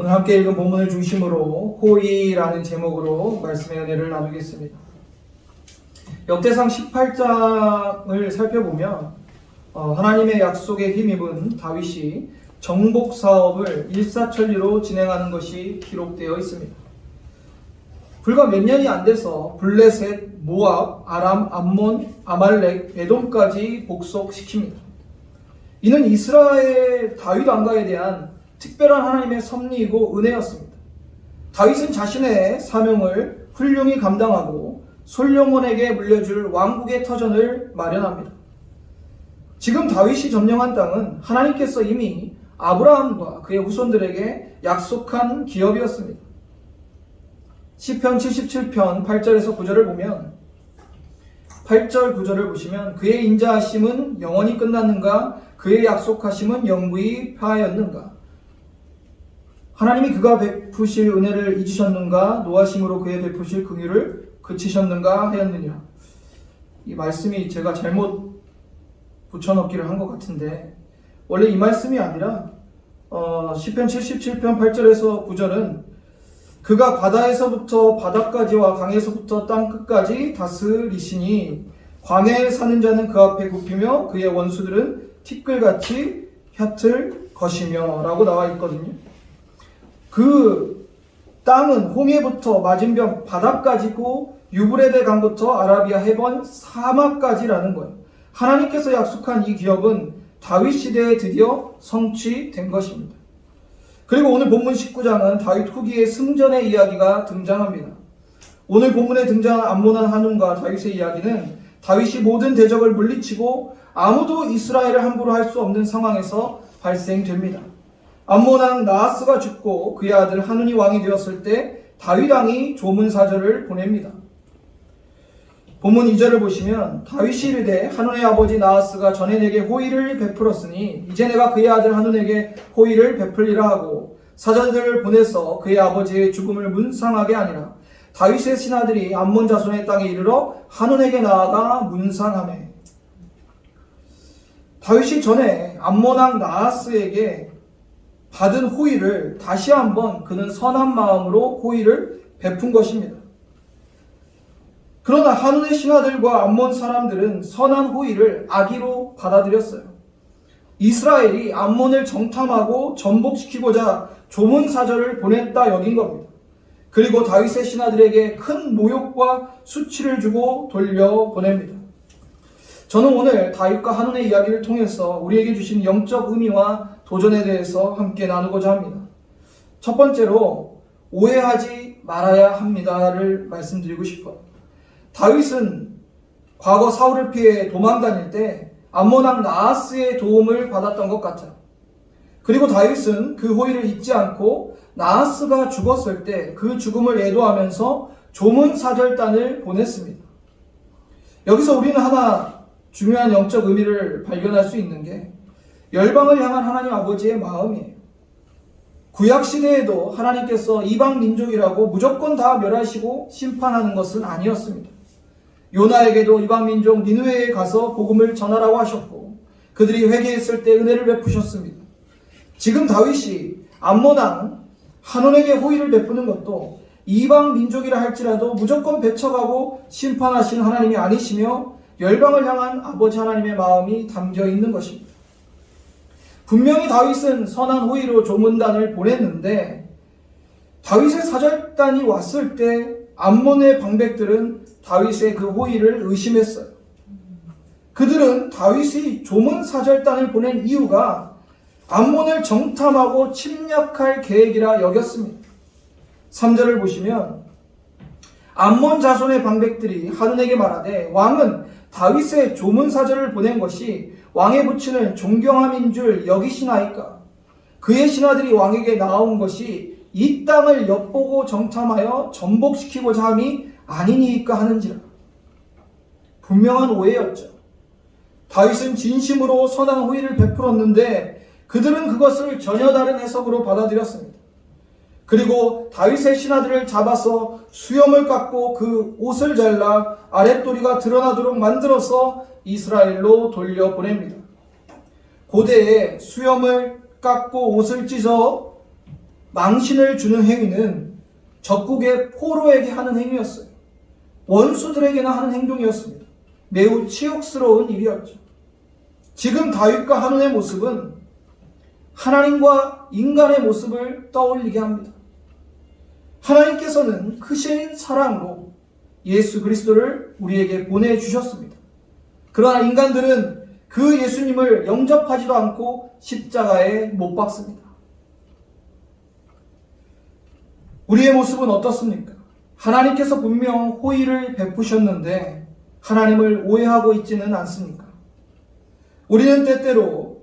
오늘 함께 읽은 본문을 중심으로 호의라는 제목으로 말씀의 은혜를 나누겠습니다. 역대상 18장을 살펴보면 어, 하나님의 약속에 힘입은 다윗이 정복 사업을 일사천리로 진행하는 것이 기록되어 있습니다. 불과 몇 년이 안 돼서 블레셋, 모압, 아람, 암몬, 아말렉, 에돔까지 복속시킵니다. 이는 이스라엘 다윗 왕가에 대한 특별한 하나님의 섭리이고 은혜였습니다. 다윗은 자신의 사명을 훌륭히 감당하고 솔로몬에게 물려줄 왕국의 터전을 마련합니다. 지금 다윗이 점령한 땅은 하나님께서 이미 아브라함과 그의 후손들에게 약속한 기업이었습니다. 시편 77편 8절에서 9절을 보면 8절 9절을 보시면 그의 인자하심은 영원히 끝났는가 그의 약속하심은 영구히 파하였는가 하나님이 그가 베푸실 은혜를 잊으셨는가? 노하심으로 그의 베푸실 긍휼을 그치셨는가? 하였느니라. 이 말씀이 제가 잘못 붙여넣기를 한 것 같은데 원래 이 말씀이 아니라 어, 시편 77편 8절에서 9절은 그가 바다에서부터 바다까지와 강에서부터 땅 끝까지 다스리시니 광야에 사는 자는 그 앞에 굽히며 그의 원수들은 티끌같이 얕을 것이며 라고 나와 있거든요. 그 땅은 홍해부터 맞은편 바다까지고 유브레데 강부터 아라비아 해번 사막까지라는 거예요. 하나님께서 약속한 이 기업은 다윗 시대에 드디어 성취된 것입니다. 그리고 오늘 본문 19장은 다윗 후기의 승전의 이야기가 등장합니다. 오늘 본문에 등장한 암모난 한운과 다윗의 이야기는 다윗이 모든 대적을 물리치고 아무도 이스라엘을 함부로 할 수 없는 상황에서 발생됩니다. 암모난 나하스가 죽고 그의 아들 한운이 왕이 되었을 때 다윗 왕이 조문 사절을 보냅니다. 본문 2절을 보시면 다윗이 이르되 한운의 아버지 나하스가 전에 내게 호의를 베풀었으니 이제 내가 그의 아들 한운에게 호의를 베풀리라 하고 사자들을 보내서 그의 아버지의 죽음을 문상하게 하니라 다윗의 신하들이 암몬 자손의 땅에 이르러 한운에게 나아가 문상하매 다윗이 전에 암몬왕 나하스에게 받은 호의를 다시 한번 그는 선한 마음으로 호의를 베푼 것입니다. 그러나 한운의 신하들과 암몬 사람들은 선한 호의를 악의로 받아들였어요. 이스라엘이 암몬을 정탐하고 전복시키고자 조문사절을 보냈다 여긴 겁니다. 그리고 다윗의 신하들에게 큰 모욕과 수치를 주고 돌려보냅니다. 저는 오늘 다윗과 한운의 이야기를 통해서 우리에게 주신 영적 의미와 도전에 대해서 함께 나누고자 합니다. 첫 번째로 오해하지 말아야 합니다를 말씀드리고 싶어요. 다윗은 과거 사울을 피해 도망 다닐 때 암몬왕 나하스의 도움을 받았던 것 같아요. 그리고 다윗은 그 호의를 잊지 않고 나하스가 죽었을 때 그 죽음을 애도하면서 조문 사절단을 보냈습니다. 여기서 우리는 하나 중요한 영적 의미를 발견할 수 있는 게 열방을 향한 하나님 아버지의 마음이에요. 구약 시대에도 하나님께서 이방 민족이라고 무조건 다 멸하시고 심판하는 것은 아니었습니다. 요나에게도 이방 민족 니누에에 가서 복음을 전하라고 하셨고 그들이 회개했을 때 은혜를 베푸셨습니다. 지금 다윗이 암모당 한원에게 호의를 베푸는 것도 이방 민족이라 할지라도 무조건 배척하고 심판하시는 하나님이 아니시며 열방을 향한 아버지 하나님의 마음이 담겨 있는 것입니다. 분명히 다윗은 선한 호의로 조문단을 보냈는데 다윗의 사절단이 왔을 때 암몬의 방백들은 다윗의 그 호의를 의심했어요. 그들은 다윗이 조문 사절단을 보낸 이유가 암몬을 정탐하고 침략할 계획이라 여겼습니다. 3절을 보시면 암몬 자손의 방백들이 한운에게 말하되 왕은 다윗의 조문 사절을 보낸 것이 왕의 부친을 존경함인 줄 여기시나이까? 그의 신하들이 왕에게 나온 것이 이 땅을 엿보고 정탐하여 전복시키고자 함이 아니니까 하는지라. 분명한 오해였죠. 다윗은 진심으로 선한 호의를 베풀었는데 그들은 그것을 전혀 다른 해석으로 받아들였습니다. 그리고 다윗의 신하들을 잡아서 수염을 깎고 그 옷을 잘라 아랫도리가 드러나도록 만들어서 이스라엘로 돌려보냅니다. 고대에 수염을 깎고 옷을 찢어 망신을 주는 행위는 적국의 포로에게 하는 행위였어요. 원수들에게나 하는 행동이었습니다. 매우 치욕스러운 일이었죠. 지금 다윗과 한운의 모습은 하나님과 인간의 모습을 떠올리게 합니다. 하나님께서는 크신 사랑으로 예수 그리스도를 우리에게 보내주셨습니다. 그러나 인간들은 그 예수님을 영접하지도 않고 십자가에 못 박습니다. 우리의 모습은 어떻습니까? 하나님께서 분명 호의를 베푸셨는데 하나님을 오해하고 있지는 않습니까? 우리는 때때로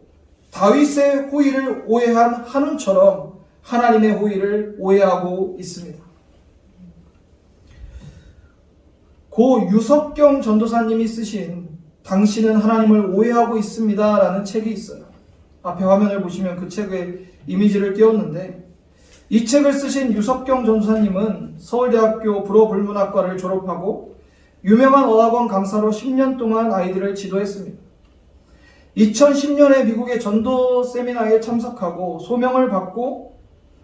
다윗의 호의를 오해한 한운처럼 하나님의 호의를 오해하고 있습니다. 고 유석경 전도사님이 쓰신 당신은 하나님을 오해하고 있습니다 라는 책이 있어요. 앞에 화면을 보시면 그 책의 이미지를 띄웠는데 이 책을 쓰신 유석경 전도사님은 서울대학교 불어불문학과를 졸업하고 유명한 어학원 강사로 10년 동안 아이들을 지도했습니다. 2010년에 미국의 전도 세미나에 참석하고 소명을 받고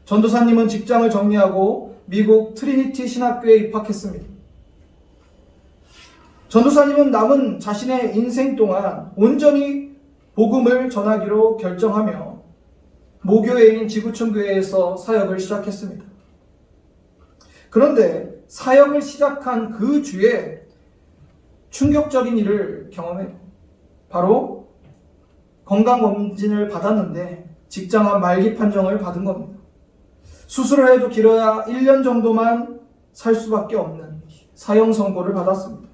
전도사님은 직장을 정리하고 미국 트리니티 신학교에 입학했습니다. 전도사님은 남은 자신의 인생 동안 온전히 복음을 전하기로 결정하며 모교회인 지구촌교회에서 사역을 시작했습니다. 그런데 사역을 시작한 그 주에 충격적인 일을 경험해요. 바로 건강검진을 받았는데 직장암 말기 판정을 받은 겁니다. 수술을 해도 길어야 1년 정도만 살 수밖에 없는 사형 선고를 받았습니다.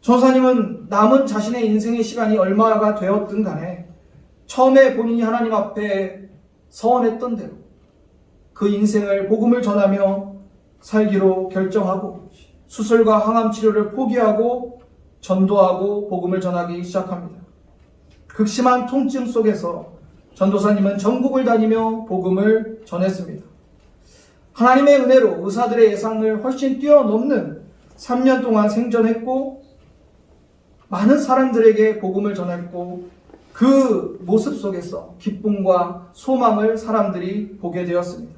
전사님은 남은 자신의 인생의 시간이 얼마가 되었든 간에 처음에 본인이 하나님 앞에 서원했던 대로 그 인생을 복음을 전하며 살기로 결정하고 수술과 항암 치료를 포기하고 전도하고 복음을 전하기 시작합니다. 극심한 통증 속에서 전도사님은 전국을 다니며 복음을 전했습니다. 하나님의 은혜로 의사들의 예상을 훨씬 뛰어넘는 3년 동안 생존했고 많은 사람들에게 복음을 전했고 그 모습 속에서 기쁨과 소망을 사람들이 보게 되었습니다.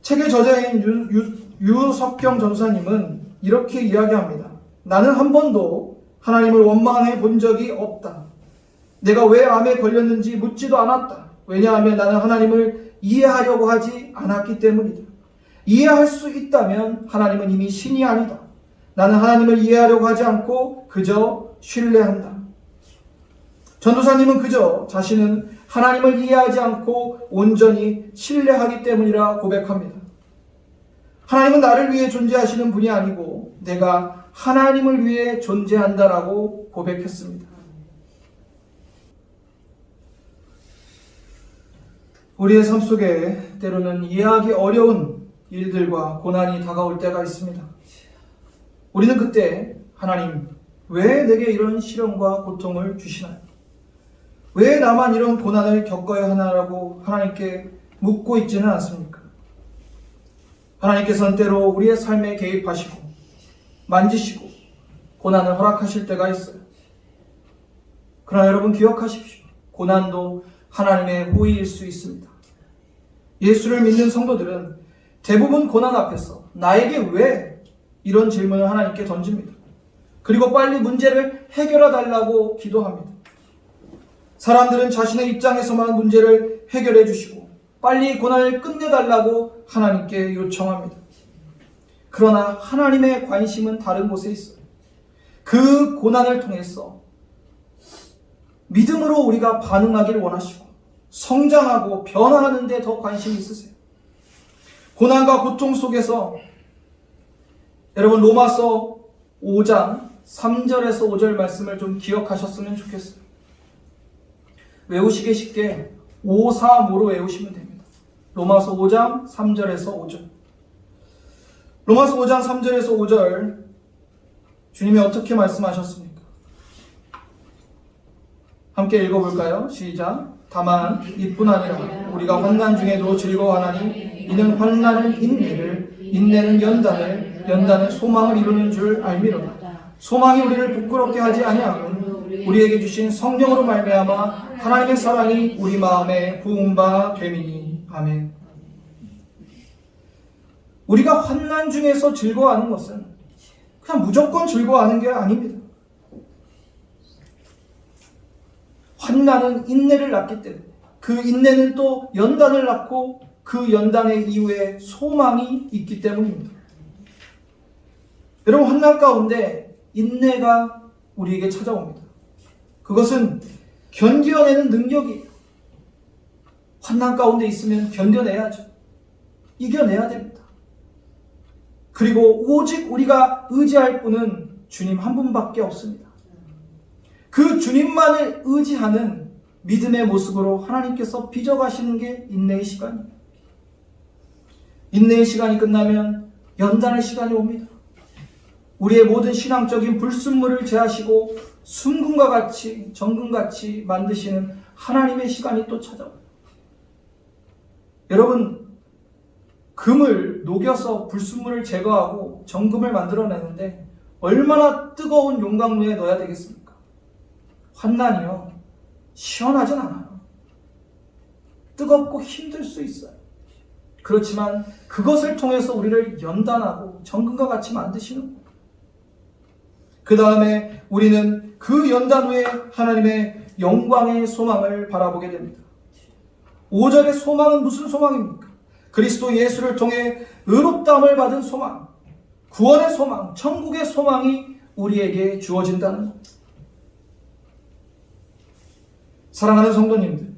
책의 저자인 유, 유 석경 전사님은 이렇게 이야기합니다. 나는 한 번도 하나님을 원망해 본 적이 없다. 내가 왜 암에 걸렸는지 묻지도 않았다. 왜냐하면 나는 하나님을 이해하려고 하지 않았기 때문이다. 이해할 수 있다면 하나님은 이미 신이 아니다. 나는 하나님을 이해하려고 하지 않고 그저 신뢰한다. 전도사님은 그저 자신은 하나님을 이해하지 않고 온전히 신뢰하기 때문이라 고백합니다. 하나님은 나를 위해 존재하시는 분이 아니고 내가 하나님을 위해 존재한다라고 고백했습니다. 우리의 삶 속에 때로는 이해하기 어려운 일들과 고난이 다가올 때가 있습니다. 우리는 그때 하나님, 왜 내게 이런 시련과 고통을 주시나요? 왜 나만 이런 고난을 겪어야 하나라고 하나님께 묻고 있지는 않습니까? 하나님께서는 때로 우리의 삶에 개입하시고 만지시고 고난을 허락하실 때가 있어요. 그러나 여러분 기억하십시오. 고난도 하나님의 호의일 수 있습니다. 예수를 믿는 성도들은 대부분 고난 앞에서 나에게 왜 이런 질문을 하나님께 던집니다. 그리고 빨리 문제를 해결해 달라고 기도합니다. 사람들은 자신의 입장에서만 문제를 해결해 주시고 빨리 고난을 끝내달라고 하나님께 요청합니다. 그러나 하나님의 관심은 다른 곳에 있어요. 그 고난을 통해서 믿음으로 우리가 반응하기를 원하시고 성장하고 변화하는 데 더 관심이 있으세요. 고난과 고통 속에서 여러분 로마서 5장 3절에서 5절 말씀을 좀 기억하셨으면 좋겠어요. 외우시기 쉽게 5, 4, 5로 외우시면 됩니다. 로마서 5장 3절에서 5절. 로마서 5장 3절에서 5절 주님이 어떻게 말씀하셨습니까? 함께 읽어볼까요? 시작. 다만 이뿐 아니라 우리가 환난 중에도 즐거워하나니 이는 환난은 인내를 인내는 연단을 연단은 소망을 이루는 줄 알미로다. 소망이 우리를 부끄럽게 하지 아니하고 우리에게 주신 성령으로 말미암아 하나님의 사랑이 우리 마음에 부은 바 되미니 아멘. 우리가 환난 중에서 즐거워하는 것은 그냥 무조건 즐거워하는 게 아닙니다. 환난은 인내를 낳기 때문에 그 인내는 또 연단을 낳고 그 연단의 이후에 소망이 있기 때문입니다. 여러분 환난 가운데 인내가 우리에게 찾아옵니다. 그것은 견뎌내는 능력이에요. 환난 가운데 있으면 견뎌내야죠. 이겨내야 됩니다. 그리고 오직 우리가 의지할 분은 주님 한 분밖에 없습니다. 그 주님만을 의지하는 믿음의 모습으로 하나님께서 빚어가시는 게 인내의 시간입니다. 인내의 시간이 끝나면 연단의 시간이 옵니다. 우리의 모든 신앙적인 불순물을 제하시고 순금과 같이 정금같이 만드시는 하나님의 시간이 또 찾아옵니다. 여러분 금을 녹여서 불순물을 제거하고 정금을 만들어내는데 얼마나 뜨거운 용광로에 넣어야 되겠습니까? 환난이요. 시원하진 않아요. 뜨겁고 힘들 수 있어요. 그렇지만 그것을 통해서 우리를 연단하고 정금과 같이 만드시는 거예요. 그 다음에 우리는 그 연단 후에 하나님의 영광의 소망을 바라보게 됩니다. 5절의 소망은 무슨 소망입니까? 그리스도 예수를 통해 의롭다함을 받은 소망, 구원의 소망, 천국의 소망이 우리에게 주어진다는 것. 사랑하는 성도님들,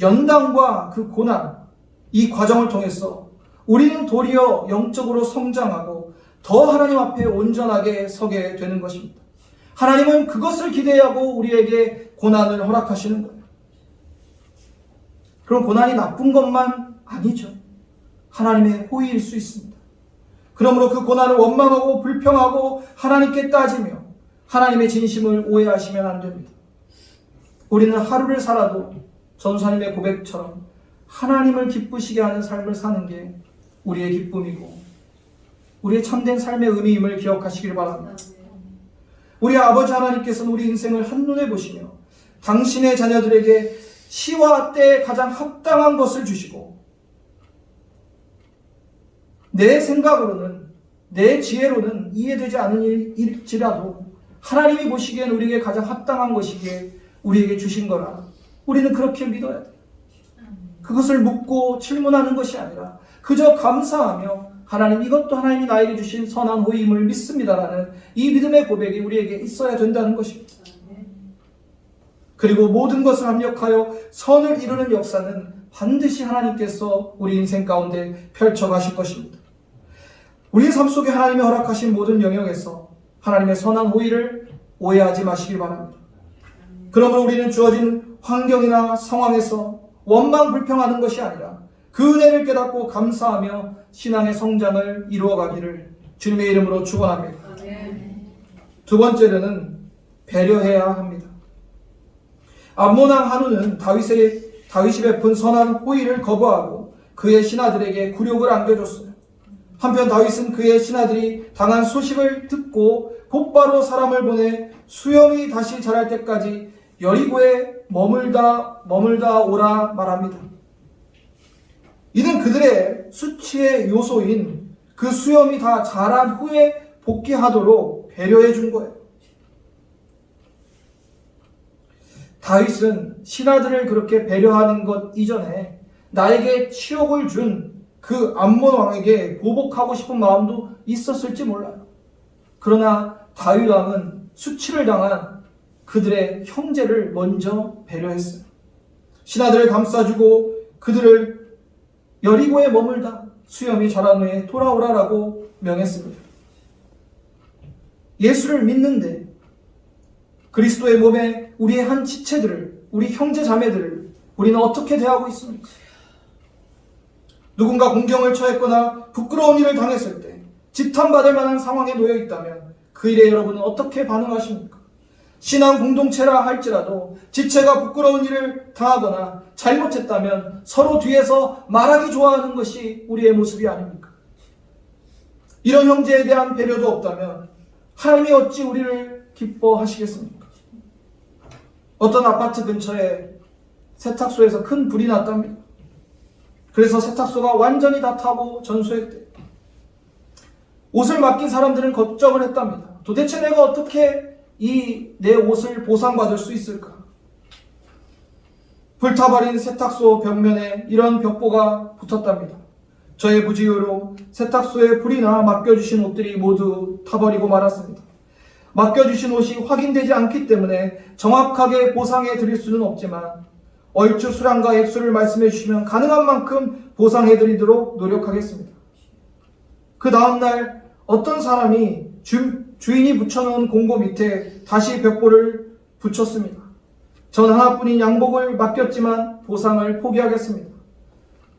연단과 그 고난, 이 과정을 통해서 우리는 도리어 영적으로 성장하고 더 하나님 앞에 온전하게 서게 되는 것입니다. 하나님은 그것을 기대하고 우리에게 고난을 허락하시는 거예요. 그럼 고난이 나쁜 것만 아니죠. 하나님의 호의일 수 있습니다. 그러므로 그 고난을 원망하고 불평하고 하나님께 따지며 하나님의 진심을 오해하시면 안 됩니다. 우리는 하루를 살아도 전사님의 고백처럼 하나님을 기쁘시게 하는 삶을 사는 게 우리의 기쁨이고 우리의 참된 삶의 의미임을 기억하시길 바랍니다. 우리 아버지 하나님께서는 우리 인생을 한눈에 보시며 당신의 자녀들에게 시와 때에 가장 합당한 것을 주시고 내 생각으로는 내 지혜로는 이해되지 않는 일일지라도 하나님이 보시기엔 우리에게 가장 합당한 것이기에 우리에게 주신 거라 우리는 그렇게 믿어야 돼요. 그것을 묻고 질문하는 것이 아니라 그저 감사하며 하나님 이것도 하나님이 나에게 주신 선한 호임을 믿습니다라는 이 믿음의 고백이 우리에게 있어야 된다는 것입니다. 그리고 모든 것을 합력하여 선을 이루는 역사는 반드시 하나님께서 우리 인생 가운데 펼쳐가실 것입니다. 우리 삶 속에 하나님이 허락하신 모든 영역에서 하나님의 선한 호의를 오해하지 마시길 바랍니다. 그러므로 우리는 주어진 환경이나 상황에서 원망 불평하는 것이 아니라 그 은혜를 깨닫고 감사하며 신앙의 성장을 이루어가기를 주님의 이름으로 축원합니다. 두 번째로는 배려해야 합니다. 암모낭 한우는 다윗의 다윗이 베푼 선한 호의를 거부하고 그의 신하들에게 굴욕을 안겨줬어요. 한편 다윗은 그의 신하들이 당한 소식을 듣고 곧바로 사람을 보내 수염이 다시 자랄 때까지 여리고에 머물다 머물다 오라 말합니다. 이는 그들의 수치의 요소인 그 수염이 다 자란 후에 복귀하도록 배려해 준 거예요. 다윗은 신하들을 그렇게 배려하는 것 이전에 나에게 치욕을 준 그 암몬 왕에게 보복하고 싶은 마음도 있었을지 몰라요. 그러나 다윗 왕은 수치를 당한 그들의 형제를 먼저 배려했어요. 신하들을 감싸주고 그들을 여리고에 머물다 수염이 자란 후에 돌아오라라고 명했습니다. 예수를 믿는데 그리스도의 몸에 우리의 한 지체들을 우리 형제 자매들을 우리는 어떻게 대하고 있습니까? 누군가 공경을 처했거나 부끄러운 일을 당했을 때 지탄받을 만한 상황에 놓여 있다면 그 일에 여러분은 어떻게 반응하십니까? 신앙 공동체라 할지라도 지체가 부끄러운 일을 당하거나 잘못했다면 서로 뒤에서 말하기 좋아하는 것이 우리의 모습이 아닙니까? 이런 형제에 대한 배려도 없다면 하나님이 어찌 우리를 기뻐하시겠습니까? 어떤 아파트 근처에 세탁소에서 큰 불이 났답니다. 그래서 세탁소가 완전히 다 타고 전소했대. 옷을 맡긴 사람들은 걱정을 했답니다. 도대체 내가 어떻게 이 내 옷을 보상받을 수 있을까? 불타버린 세탁소 벽면에 이런 벽보가 붙었답니다. 저의 부지유로 세탁소에 불이 나 맡겨주신 옷들이 모두 타버리고 말았습니다. 맡겨주신 옷이 확인되지 않기 때문에 정확하게 보상해 드릴 수는 없지만 얼추 수량과 액수를 말씀해 주시면 가능한 만큼 보상해 드리도록 노력하겠습니다. 그 다음날 어떤 사람이 주, 주인이 붙여놓은 공고 밑에 다시 벽보를 붙였습니다. 전 하나뿐인 양복을 맡겼지만 보상을 포기하겠습니다.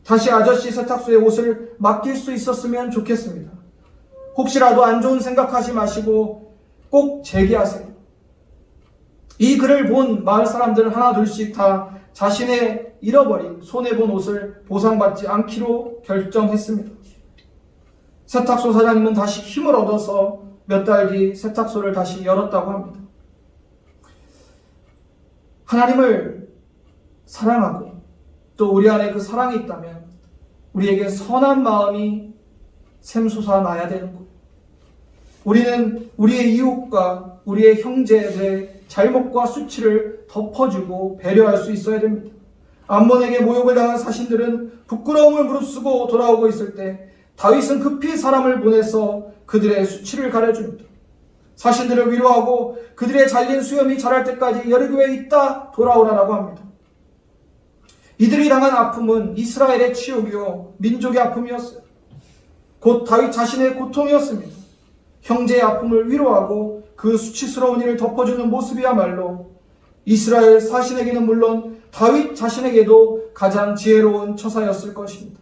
다시 아저씨 세탁소에 옷을 맡길 수 있었으면 좋겠습니다. 혹시라도 안 좋은 생각하지 마시고 꼭 제기하세요. 이 글을 본 마을 사람들은 하나 둘씩 다 자신의 잃어버린 손해본 옷을 보상받지 않기로 결정했습니다. 세탁소 사장님은 다시 힘을 얻어서 몇 달 뒤 세탁소를 다시 열었다고 합니다. 하나님을 사랑하고 또 우리 안에 그 사랑이 있다면 우리에게 선한 마음이 샘솟아 나야 되는 것. 우리는 우리의 이웃과 우리의 형제들의 잘못과 수치를 덮어주고 배려할 수 있어야 됩니다. 암몬에게 모욕을 당한 사신들은 부끄러움을 무릅쓰고 돌아오고 있을 때 다윗은 급히 사람을 보내서 그들의 수치를 가려줍니다. 사신들을 위로하고 그들의 잘린 수염이 자랄 때까지 여리고에 있다 돌아오라라고 합니다. 이들이 당한 아픔은 이스라엘의 치욕이요 민족의 아픔이었어요. 곧 다윗 자신의 고통이었습니다. 형제의 아픔을 위로하고 그 수치스러운 일을 덮어주는 모습이야말로 이스라엘 사신에게는 물론 다윗 자신에게도 가장 지혜로운 처사였을 것입니다.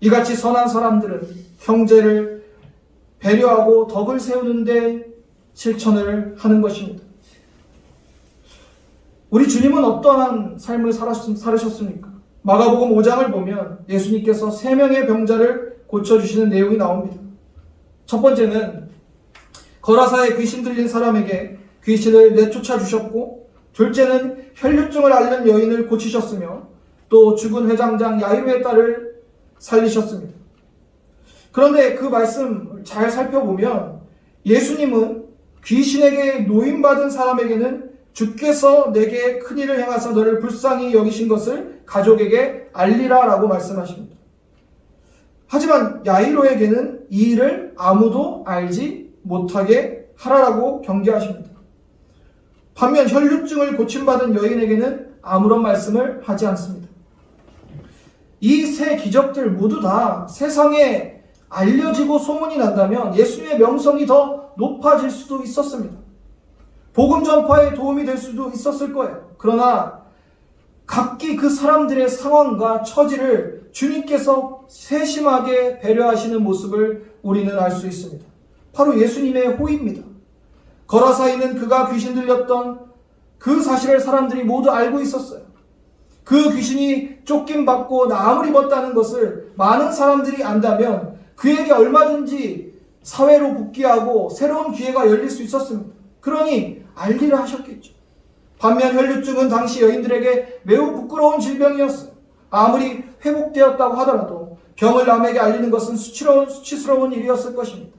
이같이 선한 사람들은 형제를 배려하고 덕을 세우는데 실천을 하는 것입니다. 우리 주님은 어떠한 삶을 살으셨습니까? 마가복음 5장을 보면 예수님께서 세 명의 병자를 고쳐주시는 내용이 나옵니다. 첫 번째는 거라사에 귀신 들린 사람에게 귀신을 내쫓아 주셨고, 둘째는 혈류증을 앓는 여인을 고치셨으며, 또 죽은 회장장 야이로의 딸을 살리셨습니다. 그런데 그 말씀 잘 살펴보면 예수님은 귀신에게 노임받은 사람에게는 주께서 내게 큰 일을 행하사 너를 불쌍히 여기신 것을 가족에게 알리라 라고 말씀하십니다. 하지만 야이로에게는 이 일을 아무도 알지 못하게 하라라고 경계하십니다. 반면 혈류증을 고침받은 여인에게는 아무런 말씀을 하지 않습니다. 이 세 기적들 모두 다 세상에 알려지고 소문이 난다면 예수님의 명성이 더 높아질 수도 있었습니다. 복음 전파에 도움이 될 수도 있었을 거예요. 그러나 각기 그 사람들의 상황과 처지를 주님께서 세심하게 배려하시는 모습을 우리는 알 수 있습니다. 바로 예수님의 호의입니다. 거라사이는 그가 귀신 들렸던 그 사실을 사람들이 모두 알고 있었어요. 그 귀신이 쫓김 받고 나무를 입었다는 것을 많은 사람들이 안다면 그에게 얼마든지 사회로 복귀하고 새로운 기회가 열릴 수 있었습니다. 그러니 알리를 하셨겠죠. 반면 혈류증은 당시 여인들에게 매우 부끄러운 질병이었어요. 아무리 회복되었다고 하더라도 병을 남에게 알리는 것은 수치로운, 수치스러운 일이었을 것입니다.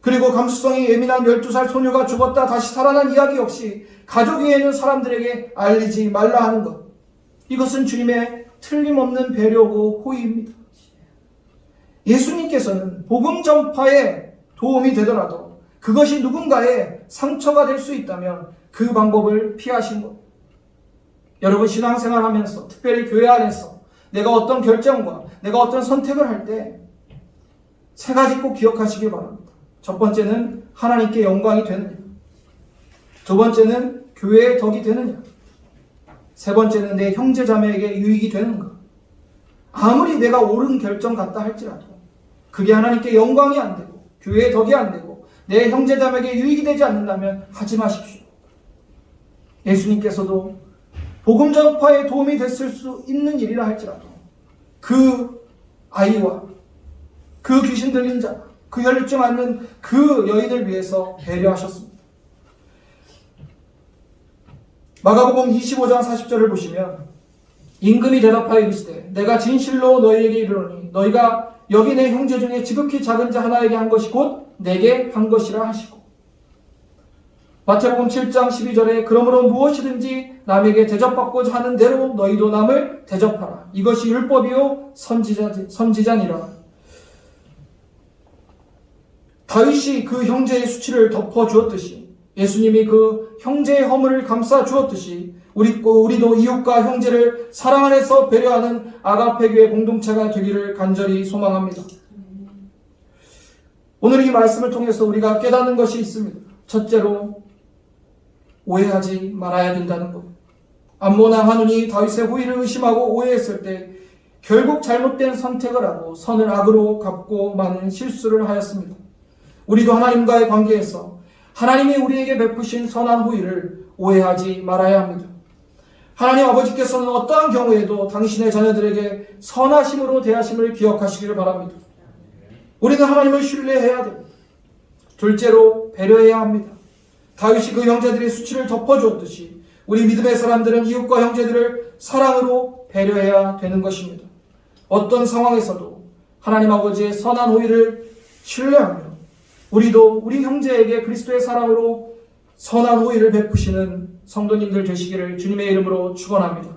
그리고 감수성이 예민한 12살 소녀가 죽었다 다시 살아난 이야기 역시 가족 위에 있는 사람들에게 알리지 말라 하는 것. 이것은 주님의 틀림없는 배려고 호의입니다. 예수님께서는 복음 전파에 도움이 되더라도 그것이 누군가의 상처가 될 수 있다면 그 방법을 피하신 것. 여러분 신앙생활 하면서 특별히 교회 안에서 내가 어떤 결정과 내가 어떤 선택을 할 때 세 가지 꼭 기억하시길 바랍니다. 첫 번째는 하나님께 영광이 되느냐. 두 번째는 교회의 덕이 되느냐. 세 번째는 내 형제 자매에게 유익이 되는가. 아무리 내가 옳은 결정 같다 할지라도 그게 하나님께 영광이 안 되고 교회의 덕이 안 되고 내 형제 자매에게 유익이 되지 않는다면 하지 마십시오. 예수님께서도 복음 전파에 도움이 됐을 수 있는 일이라 할지라도 그 아이와 그 귀신 들린 자, 그 혈류증 앓는 그 여인을 위해서 배려하셨습니다. 마가복음 25장 40절을 보시면 임금이 대답하여 이르시되 내가 진실로 너희에게 이르노니 너희가 여기 내 형제 중에 지극히 작은 자 하나에게 한 것이 곧 내게 한 것이라 하시고. 마태복음 7장 12절에 그러므로 무엇이든지 남에게 대접받고자 하는 대로 너희도 남을 대접하라. 이것이 율법이요 선지자, 선지자니라. 다윗이 그 형제의 수치를 덮어 주었듯이 예수님이 그 형제의 허물을 감싸 주었듯이 우리, 우리도 이웃과 형제를 사랑 안에서 배려하는 아가페교의 공동체가 되기를 간절히 소망합니다. 오늘 이 말씀을 통해서 우리가 깨닫는 것이 있습니다. 첫째로 오해하지 말아야 된다는 것. 암모나 하누니 다윗의 호의를 의심하고 오해했을 때 결국 잘못된 선택을 하고 선을 악으로 갚고 많은 실수를 하였습니다. 우리도 하나님과의 관계에서 하나님이 우리에게 베푸신 선한 호의를 오해하지 말아야 합니다. 하나님 아버지께서는 어떠한 경우에도 당신의 자녀들에게 선하심으로 대하심을 기억하시기를 바랍니다. 우리는 하나님을 신뢰해야 됩니다. 둘째로 배려해야 합니다. 다윗이 그 형제들의 수치를 덮어주었듯이 우리 믿음의 사람들은 이웃과 형제들을 사랑으로 배려해야 되는 것입니다. 어떤 상황에서도 하나님 아버지의 선한 호의를 신뢰하며 우리도 우리 형제에게 그리스도의 사랑으로 선한 호의를 베푸시는 성도님들 되시기를 주님의 이름으로 축원합니다.